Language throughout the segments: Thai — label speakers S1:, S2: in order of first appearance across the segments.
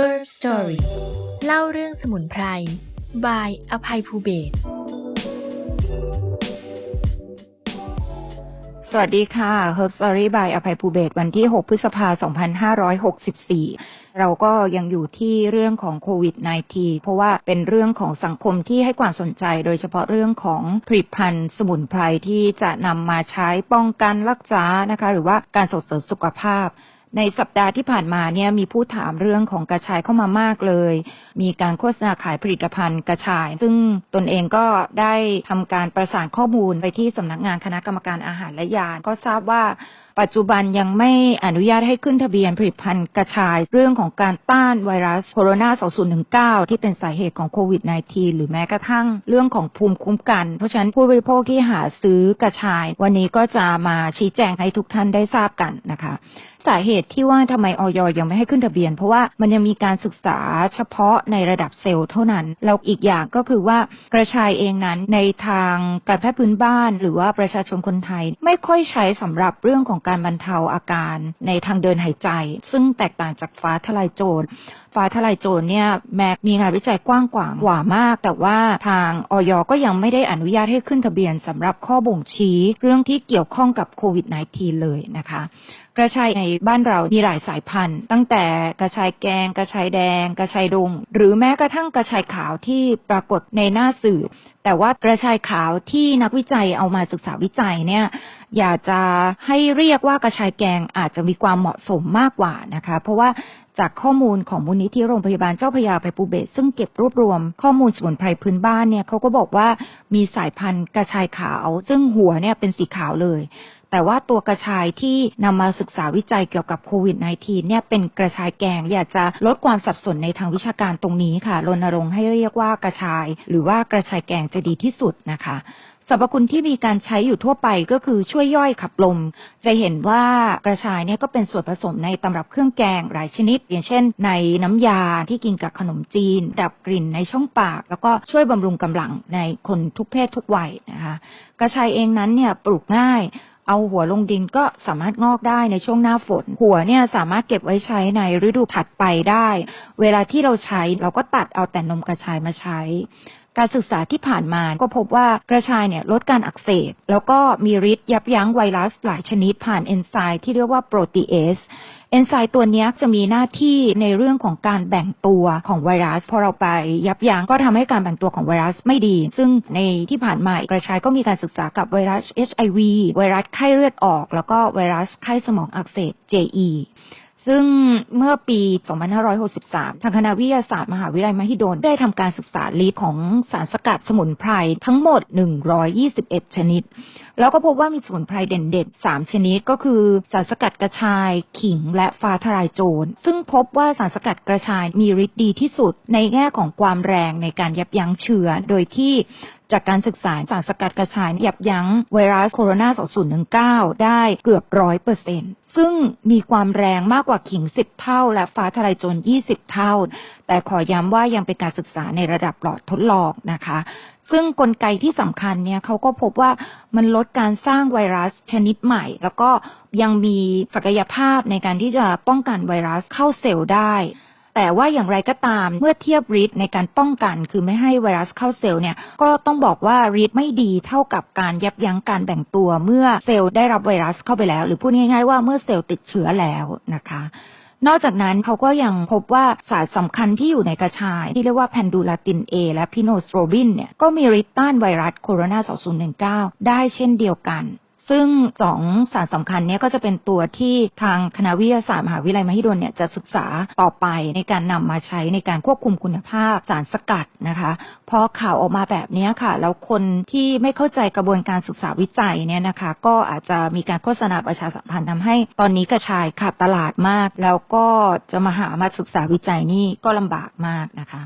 S1: Herb Story เล่าเรื่องสมุนไพรบายอภัยภูเบศ
S2: สวัสดีค่ะ Herb Story by อภัยภูเบศวันที่ 6 พฤษภาคม 2564 เราก็ยังอยู่ที่เรื่องของโควิด -19 เพราะว่าเป็นเรื่องของสังคมที่ให้ความสนใจ โดยเฉพาะเรื่องของผลิตภัณฑ์สมุนไพรที่จะนำมาใช้ป้องกันรักษานะคะ หรือว่าการส่งเสริมสุขภาพ ในสัปดาห์ที่ผ่านมาเนี่ยมีผู้ถามเรื่องของกระชายเข้ามามากเลย มีการโฆษณาขายผลิตภัณฑ์กระชาย ซึ่งตนเองก็ได้ทำการประสานข้อมูลไปที่สำนักงานคณะกรรมการอาหารและยา ก็ทราบว่าปัจจุบันยังไม่อนุญาตให้ขึ้นทะเบียนผลิตภัณฑ์กระชายเรื่องของการต้านไวรัสโคโรนา 2019 ที่เป็นสาเหตุของโควิด -19 หรือแม้กระทั่งเรื่องของภูมิคุ้มกัน เพราะฉะนั้นผู้บริโภคที่หาซื้อกระชาย วันนี้ก็จะมาชี้แจงให้ทุกท่านได้ทราบกันนะคะ สาเหตุที่ว่าทำไมออยยังไม่ให้ขึ้นทะเบียน เพราะว่ามันยังมีการศึกษาเฉพาะในระดับเซลล์เท่านั้น แล้วอีกอย่างก็คือว่ากระชายเองนั้นในทางการแพทย์พื้นบ้าน หรือว่าประชาชนคนไทยไม่ค่อยใช้สำหรับเรื่องของการบรรเทาอาการในทางเดินหายใจ ซึ่งแตกต่างจากฟ้าทลายโจรฟ้าทลายโจรเนี่ยแม้มีงานวิจัยกว้างขวางกว่ามาก แต่ว่าทางออยก็ยังไม่ได้อนุญาตให้ขึ้นทะเบียนสำหรับข้อบ่งชี้เรื่องที่เกี่ยวข้องกับโควิด -19 เลยนะคะ กระชายในบ้านเรามีหลายสายพันธุ์ ตั้งแต่กระชายแกง กระชายแดง กระชายดง หรือแม้กระทั่งกระชายขาวที่ปรากฏในหน้าสื่อ แต่ว่ากระชายขาวที่นักวิจัยเอามาศึกษาวิจัยเนี่ยอยากจะให้เรียกว่ากระชายแกงอาจจะมีความเหมาะสมมากกว่านะคะ เพราะว่าจากข้อมูลของมูลนิธิโรงพยาบาลเจ้าพยาไปภูเบศซึ่งเก็บรวบรวมข้อมูลสมุนไพรพื้นบ้านเนี่ยเขาก็บอกว่ามีสายพันธุ์กระชายขาว ซึ่งหัวเนี่ยเป็นสีขาวเลย แต่ว่าตัวกระชายที่นำมาศึกษาวิจัยเกี่ยวกับโควิด -19 เนี่ยเป็นกระชายแกง อยากจะลดความสับสนในทางวิชาการตรงนี้ค่ะรณรงค์ให้เรียกว่ากระชาย หรือว่ากระชายแกงจะดีที่สุดนะคะสรรพคุณที่มีการใช้อยู่ทั่วไปก็คือช่วยย่อยขับลม จะเห็นว่ากระชายเนี่ยก็เป็นส่วนผสมในตำรับเครื่องแกงหลายชนิด อย่างเช่น ในน้ำยาที่กินกับขนมจีน ดับกลิ่นในช่องปาก แล้วก็ช่วยบำรุงกำลังในคนทุกเพศทุกวัยนะคะ กระชายเองนั้นเนี่ยปลูกง่าย เอาหัวลงดินก็สามารถงอกได้ในช่วงหน้าฝน หัวเนี่ยสามารถเก็บไว้ใช้ในฤดูถัดไปได้ เวลาที่เราใช้เราก็ตัดเอาแต่นมกระชายมาใช้ การศึกษาที่ผ่านมาก็พบว่ากระชายเนี่ยลดการอักเสบ แล้วก็มีฤทธิ์ยับยั้งไวรัสหลายชนิดผ่านเอนไซม์ที่เรียกว่าโปรตีเอส อนไซม์ตัวนี้จะมีหน้าที่ในเรื่องของการแบ่งตัวของไวรัส พอเราไปยับยั้งก็ทำให้การแบ่งตัวของไวรัสไม่ดี ซึ่งในที่ผ่านมากระชายก็มีการศึกษากับไวรัส HIV ไวรัสไข้เลือดออก แล้วก็ไวรัสไข้สมองอักเสบ JE ซึ่งเมื่อปี 2563 ทางคณะวิทยาศาสตร์มหาวิทยาลัยมหิดล ได้ทำการศึกษาฤทธิ์ของสารสกัดสมุนไพรทั้งหมด 121 ชนิด แล้วก็พบว่ามีสมุนไพรเด่นๆ 3 ชนิดก็คือสารสกัดกระชาย ขิง และฟ้าทลายโจร ซึ่งพบว่าสารสกัดกระชายมีฤทธิ์ดีที่สุดในแง่ของความแรงในการยับยั้งเชื้อ โดยที่ จากการศึกษาสารสกัดกระชายยับยั้งไวรัสโคโรนา 2019 ได้เกือบร้อยเปอร์เซ็นต์ซึ่งมีความแรงมากกว่าขิง 10 เท่า และฟ้าทลายโจร 20 เท่า แต่ขอย้ำว่ายังเป็นการศึกษาในระดับหลอดทดลองนะคะ ซึ่งกลไกที่สำคัญเนี่ยเขาก็พบว่ามันลดการสร้างไวรัสชนิดใหม่ แล้วก็ยังมีศักยภาพในการที่จะป้องกันไวรัสเข้าเซลล์ได้ แต่ว่าอย่างไรก็ตามเมื่อเทียบฤทธิ์ในการป้องกัน คือไม่ให้ไวรัสเข้าเซลล์เนี่ยก็ต้องบอกว่าฤทธิ์ไม่ดีเท่ากับการยับยั้งการแบ่งตัว เมื่อเซลล์ได้รับไวรัสเข้าไปแล้ว หรือพูดง่ายๆว่าเมื่อเซลล์ติดเชื้อแล้วนะคะนอกจากนั้นเขาก็ยังพบว่าสารสำคัญที่อยู่ในกระชาย ที่เรียกว่าแพนดูลาติน A และพิโนสโตรบินเนี่ยก็มีฤทธิ์ต้านไวรัสโคโรนา 2019 ได้เช่นเดียวกัน ซึ่งสองสารสำคัญนี้ก็จะเป็นตัวที่ทางคณะวิทยาศาสตร์มหาวิทยาลัยมหิดลเนี่ยจะศึกษาต่อไปในการนำมาใช้ในการควบคุมคุณภาพสารสกัดนะคะพอข่าวออกมาแบบนี้ค่ะ แล้วคนที่ไม่เข้าใจกระบวนการศึกษาวิจัยเนี่ยนะคะ ก็อาจจะมีการโฆษณาประชาสัมพันธ์ทำให้ ตอนนี้กระชายขาดตลาดมาก แล้วก็จะมาหามาศึกษาวิจัยนี่ก็ลำบากมากนะคะ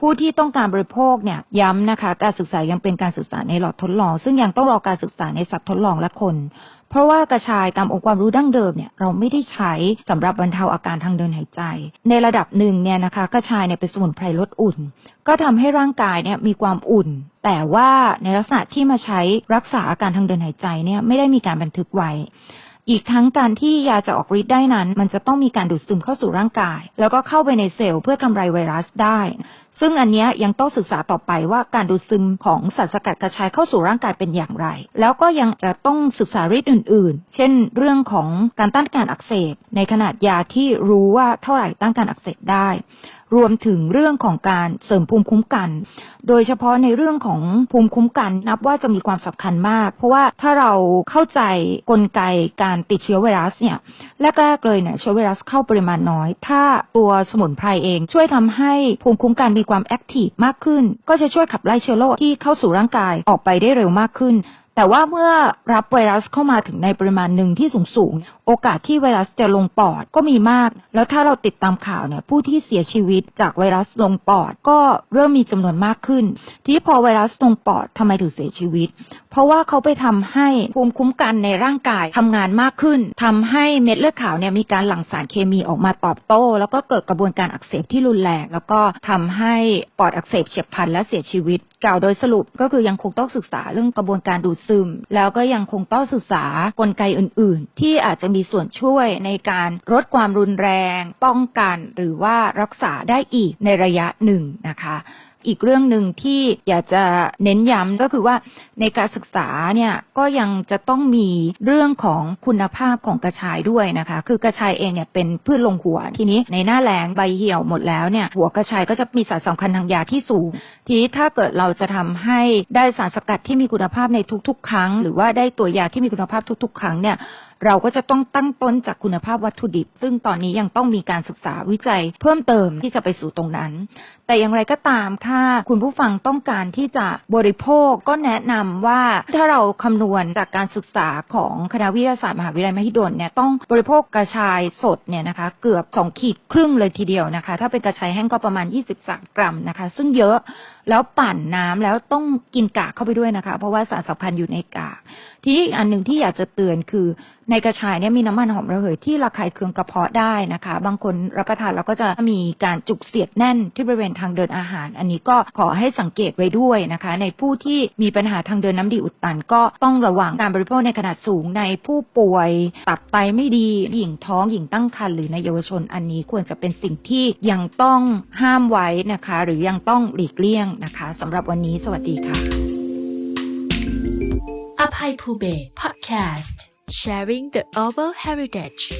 S2: ผู้ที่ต้องการบริโภคเนี่ยย้ำนะคะ การศึกษายังเป็นการศึกษาในหลอดทดลอง ซึ่งยังต้องรอการศึกษาในสัตว์ทดลองและคน เพราะว่ากระชายตามองค์ความรู้ดั้งเดิมเนี่ยเราไม่ได้ใช้สำหรับบรรเทาอาการทางเดินหายใจ ในระดับหนึ่งเนี่ยนะคะ กระชายเนี่ยเป็นสมุนไพรลดอุ่น ก็ทำให้ร่างกายเนี่ยมีความอุ่น แต่ว่าในลักษณะที่มาใช้รักษาอาการทางเดินหายใจเนี่ยไม่ได้มีการบันทึกไว้ อีกทั้งการที่ยาจะออกฤทธิ์ได้นั้น มันจะต้องมีการดูดซึมเข้าสู่ร่างกาย แล้วก็เข้าไปในเซลล์เพื่อทำลายไวรัสได้ ซึ่งอันนี้ยังต้องศึกษาต่อไปว่าการดูดซึมของสารสกัดกระชายเข้าสู่ร่างกายเป็นอย่างไร แล้วก็ยังจะต้องศึกษาฤทธิ์อื่น ๆ เช่น เรื่องของการต้านการอักเสบในขนาดยาที่รู้ว่าเท่าไหร่ต้านการอักเสบได้ รวมถึงเรื่องของการเสริมภูมิคุ้มกัน โดยเฉพาะในเรื่องของภูมิคุ้มกัน นับว่าจะมีความสำคัญมาก เพราะว่าถ้าเราเข้าใจกลไกการติดเชื้อไวรัสเนี่ยแรกๆเลยเนี่ยเชื้อไวรัสเข้าปริมาณน้อย ถ้าตัวสมุนไพรเองช่วยทำให้ภูมิคุ้มกันมีความแอคทีฟมากขึ้น ก็จะช่วยขับไล่เชื้อโรคที่เข้าสู่ร่างกายออกไปได้เร็วมากขึ้น แต่ว่าเมื่อรับไวรัสเข้ามาถึงในปริมาณหนึ่งที่สูงสูงๆโอกาสที่ไวรัสจะลงปอดก็มีมาก แล้วถ้าเราติดตามข่าวเนี่ยผู้ที่เสียชีวิตจากไวรัสลงปอดก็เริ่มมีจำนวนมากขึ้น ที่พอไวรัสลงปอดทำไมถึงเสียชีวิต เพราะว่าเขาไปทำให้ภูมิคุ้มกันในร่างกายทำงานมากขึ้นทำให้เม็ดเลือดขาวเนี่ยมีการหลั่งสารเคมีออกมาตอบโต้ แล้วก็เกิดกระบวนการอักเสบที่รุนแรงแล้วก็ทำให้ปอดอักเสบเฉียบพลันและเสียชีวิต กล่าวโดยสรุปก็คือยังคงต้องศึกษาเรื่องกระบวนการดูดซึม แล้วก็ยังคงต้องศึกษากลไกอื่น ๆ ที่อาจจะมีส่วนช่วยในการลดความรุนแรง ป้องกัน หรือว่ารักษาได้อีกในระยะหนึ่งนะคะ อีกเรื่องหนึ่งที่อยากจะเน้นย้ำก็คือว่าในการศึกษาเนี่ยก็ยังจะต้องมีเรื่องของคุณภาพของกระชายด้วยนะคะ คือกระชายเองเนี่ยเป็นพืชลงหัวทีนี้ในหน้าแล้งใบเหี่ยวหมดแล้วเนี่ยหัวกระชายก็จะมีสารสำคัญทางยาที่สูง ทีนี้ถ้าเกิดเราจะทำให้ได้สารสกัดที่มีคุณภาพในทุกๆ ครั้ง หรือว่าได้ตัวยาที่มีคุณภาพทุก ๆ ครั้งเนี่ย เราก็จะต้องตั้งต้นจากคุณภาพวัตถุดิบ ซึ่งตอนนี้ยังต้องมีการศึกษาวิจัยเพิ่มเติมที่จะไปสู่ตรงนั้น แต่อย่างไรก็ตามถ้าคุณผู้ฟังต้องการที่จะบริโภคก็แนะนำว่าถ้าเราคำนวณจากการศึกษาของคณะวิทยาศาสตร์มหาวิทยาลัยมหิดลเนี่ยต้องบริโภคกระชายสดเนี่ยนะคะ เกือบ2ขีดครึ่งเลยทีเดียวนะคะ ถ้าเป็นกระชายแห้งก็ประมาณ 23 กรัมนะคะ ซึ่งเยอะแล้วปั่นน้ำแล้วต้องกินกากเข้าไปด้วยนะคะ เพราะว่าสารสำคัญอยู่ในกากทีนี้อีกอันหนึ่งที่อยากจะเตือนคือในกระชายเนี่ยมีน้ำมันหอมระเหยที่ระคายเคืองกระเพาะได้นะคะ บางคนรับประทานแล้วก็จะมีการจุกเสียดแน่นที่บริเวณทางเดินอาหาร อันนี้ก็ขอให้สังเกตไว้ด้วยนะคะ ในผู้ที่มีปัญหาทางเดินน้ำดีอุดตัน ก็ต้องระวังการบริโภคในขนาดสูงในผู้ป่วย ตับไตไม่ดีหญิงท้องหญิงตั้งครรภ์หรือในเยาวชนอันนี้ควรจะเป็นสิ่งที่ยังต้องห้ามไว้นะคะ หรือยังต้องหลีกเลี่ยงนะคะสำหรับวันนี้สวัสดีค่ะ
S1: อภัยภูเบศ Podcast Sharing the Oral Heritage